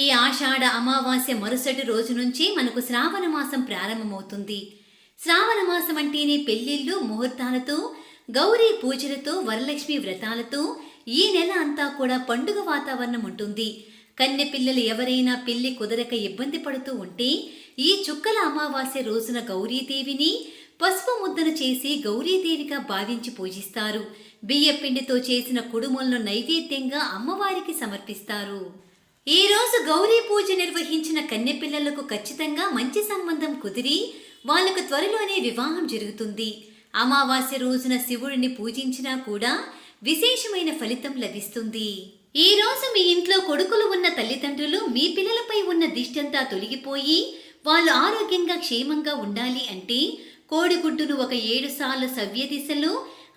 ఈ ఆషాఢ అమావాస్య మరుసటి రోజు నుంచి మనకు శ్రావణ మాసం ప్రారంభమవుతుంది. శ్రావణ మాసం అంటేనే పెళ్ళిళ్ళు ముహూర్తాలతో గౌరీ పూజలతో వరలక్ష్మి వ్రతాలతో ఈ నెల అంతా కూడా పండుగ వాతావరణం ఉంటుంది. కన్నె పిల్లలు ఎవరైనా పెళ్ళి కుదరక ఇబ్బంది పడుతూ ఉంటే ఈ చుక్కల అమావాస్య రోజున గౌరీదేవిని పసుపు ముద్దను చేసి గౌరీదేవిగా భావించి పూజిస్తారు. బియ్యపిండితో చేసిన కుడుములను నైవేద్యంగా అమ్మవారికి సమర్పిస్తారు. ఈ రోజు గౌరీ పూజ నిర్వహించిన కన్నెపిల్లలకు ఖచ్చితంగా మంచి సంబంధం కుదిరి వాళ్ళకు త్వరలోనే వివాహం జరుగుతుంది. అమావాస్య రోజున శివుడిని పూజించినా కూడా విశేషమైన ఫలితం లభిస్తుంది. ఈ రోజు మీ ఇంట్లో కొడుకులు ఉన్న తల్లిదండ్రులు మీ పిల్లలపై ఉన్న దిష్టంతా తొలగిపోయి వాళ్ళు ఆరోగ్యంగా క్షేమంగా ఉండాలి అంటే కోడిగుడ్డును ఒక ఏడు సార్లు సవ్య దిశలో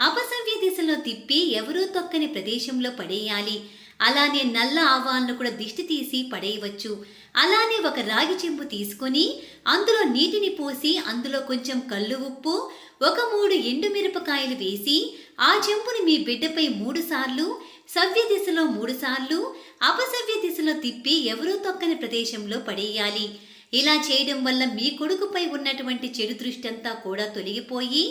అపసవ్య దిశలో తిప్పి ఎవరూ తొక్కని ప్రదేశంలో పడేయాలి. అలానే నల్ల ఆవాలను కూడా దిష్టి తీసి పడేయవచ్చు. అలానే ఒక రాగి చెంబు తీసుకొని అందులో నీటిని పోసి అందులో కొంచెం కళ్ళు ఉప్పు ఒక మూడు ఎండుమిరపకాయలు వేసి ఆ చెంబుని మీ బిడ్డపై మూడుసార్లు సవ్య దిశలో మూడుసార్లు అపసవ్య దిశలో తిప్పి ఎవరూ తొక్కని ప్రదేశంలో పడేయాలి. ఇలా చేయడం వల్ల మీ కొడుకుపై ఉన్నటువంటి చెడు దృష్టి అంతా కూడా తొలగిపోయి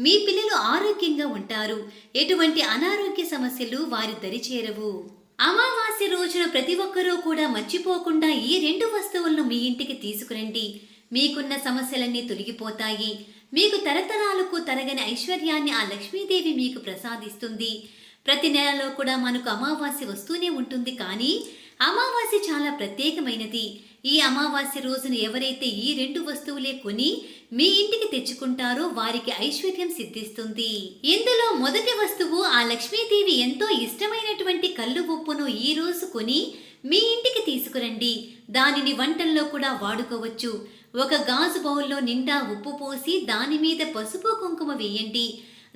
మీ పిల్లలు ఆరోగ్యంగా ఉంటారు. ఎటువంటి అనారోగ్య సమస్యలు వారి దరి చేరవు. అమావాస్య రోజున ప్రతి ఒక్కరూ కూడా మర్చిపోకుండా ఈ రెండు వస్తువులను మీ ఇంటికి తీసుకురండి. మీకున్న సమస్యలన్నీ తొలగిపోతాయి. మీకు తరతరాలకు తరగని ఐశ్వర్యాన్ని ఆ లక్ష్మీదేవి మీకు ప్రసాదిస్తుంది. ప్రతి నెలలో కూడా మనకు అమావాస్య వస్తూనే ఉంటుంది కానీ అమావాస్య చాలా ప్రత్యేకమైనది. ఈ అమావాస్య రోజున ఎవరైతే ఈ రెండు వస్తువులే కొని మీ ఇంటికి తెచ్చుకుంటారో వారికి ఐశ్వర్యం సిద్ధిస్తుంది. ఇందులో మొదటి వస్తువు ఆ లక్ష్మీదేవి ఎంతో ఇష్టమైనటువంటి కళ్ళు ఉప్పును ఈ రోజు కొని మీ ఇంటికి తీసుకురండి. దానిని వంటల్లో కూడా వాడుకోవచ్చు. ఒక గాజు బౌల్లో నిండా ఉప్పు పోసి దాని మీద పసుపు కుంకుమ వేయండి.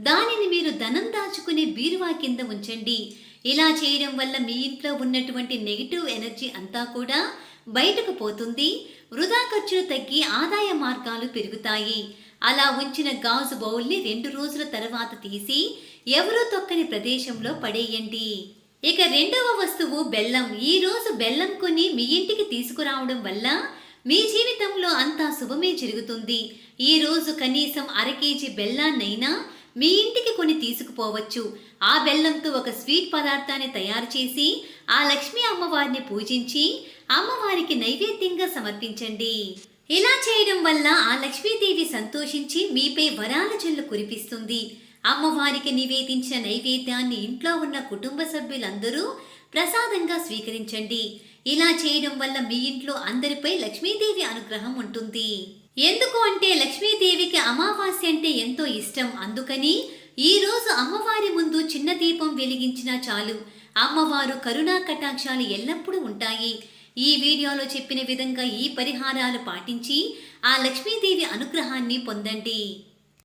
దానిని మీరు ధనం దాచుకునే బీరువా కింద ఉంచండి. ఇలా చేయడం వల్ల మీ ఇంట్లో ఉన్నటువంటి నెగిటివ్ ఎనర్జీ అంతా కూడా బయటకు పోతుంది. వృధా ఖర్చులు తగ్గి ఆదాయ మార్గాలు పెరుగుతాయి. అలా ఉంచిన గాజు బౌల్ని రెండు రోజుల తర్వాత తీసి ఎవరూ తొక్కని ప్రదేశంలో పడేయండి. ఇక రెండవ వస్తువు బెల్లం. ఈ రోజు బెల్లం కొని మీ ఇంటికి తీసుకురావడం వల్ల మీ జీవితంలో అంతా శుభమే జరుగుతుంది. ఈ రోజు కనీసం అర కేజీ బెల్లాన్నైనా మీ ఇంటికి కొని తీసుకుపోవచ్చు. ఆ బెల్లంతో ఒక స్వీట్ పదార్థాన్ని తయారు చేసి ఆ లక్ష్మీ అమ్మవారిని పూజించి అమ్మవారికి నైవేద్యంగా సమర్పించండి. ఇలా చేయడం వల్ల ఆ లక్ష్మీదేవి సంతోషించి మీపై వరాల చెల్లు కురిపిస్తుంది. అమ్మవారికి నివేదించిన నైవేద్యాన్ని ఇంట్లో ఉన్న కుటుంబ సభ్యులందరూ ప్రసాదంగా స్వీకరించండి. ఇలా చేయడం వల్ల మీ ఇంట్లో అందరిపై లక్ష్మీదేవి అనుగ్రహం ఉంటుంది. ఎందుకు అంటే లక్ష్మీదేవికి అమావాస్య అంటే ఎంతో ఇష్టం. అందుకని ఈ రోజు అమ్మవారి ముందు చిన్న దీపం వెలిగించినా చాలు. అమ్మవారు కరుణా కటాక్షాలు ఎల్లప్పుడూ ఉంటాయి. ఈ వీడియోలో చెప్పిన విధంగా ఈ పరిహారాలు పాటించి ఆ లక్ష్మీదేవి అనుగ్రహాన్ని పొందండి.